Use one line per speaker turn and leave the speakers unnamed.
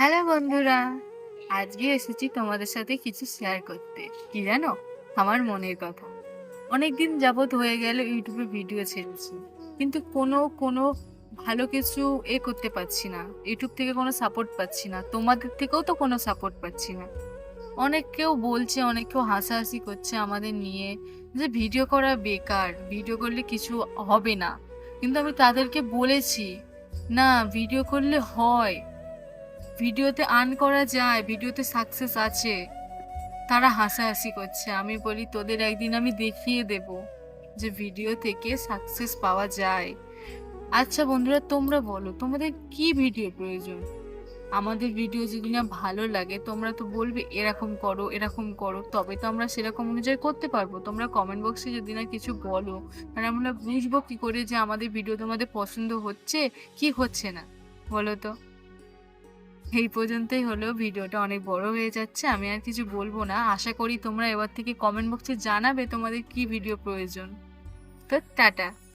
Hello বন্ধুরা, আজকে এসেছি তোমাদের সাথে কিছু শেয়ার করতে। কি জানো? আমার মনের কথা। অনেকদিন যাবৎ হয়ে গেল ইউটিউবে ভিডিও ছেড়েছি, কিন্তু কোনো কোনো ভালো কিছু এ করতে পারছি না। ইউটিউব থেকে কোনো সাপোর্ট পাচ্ছি না। তোমাদের থেকেও তো কোনো সাপোর্ট পাচ্ছি না। অনেক কেউ বলছে, অনেক কেউ হাসাহাসি করছে আমাদের নিয়ে যে ভিডিও করা বেকার ভিডিও করলে কিছু হবে না। কিন্তু আমি তাদেরকে বলেছি, না ভিডিও করলে হয়। ভিডিওতে আর্ন করা যায়, ভিডিওতে সাকসেস আছে। তারা হাসাহাসি করছে। আমি বলি, তোদের একদিন আমি দেখিয়ে দেব যে ভিডিও থেকে সাকসেস পাওয়া যায়। আচ্ছা বন্ধুরা, তোমরা বলো, তোমাদের কি ভিডিও প্রয়োজন? আমাদের ভিডিও যদি না ভালো লাগে, তোমরা তো বলবে, এরকম করো এরকম করো। তবে তো আমরা সেরকম অনুযায়ী করতে পারব। তোমরা কমেন্ট বক্সে যদি না কিছু বলো তাহলে আমরা বুঝব কী করে যে আমাদের ভিডিও তোমাদের পছন্দ হচ্ছে, কি হচ্ছে না? বলো তো। এই পর্যন্তই হলো, ভিডিওটা অনেক বড় হয়ে যাচ্ছে, আমি আর কিছু বলব না। আশা করি তোমরা এবার থেকে কমেন্ট বক্সে জানাবে তোমাদের কি ভিডিও প্রয়োজন। তো টাটা।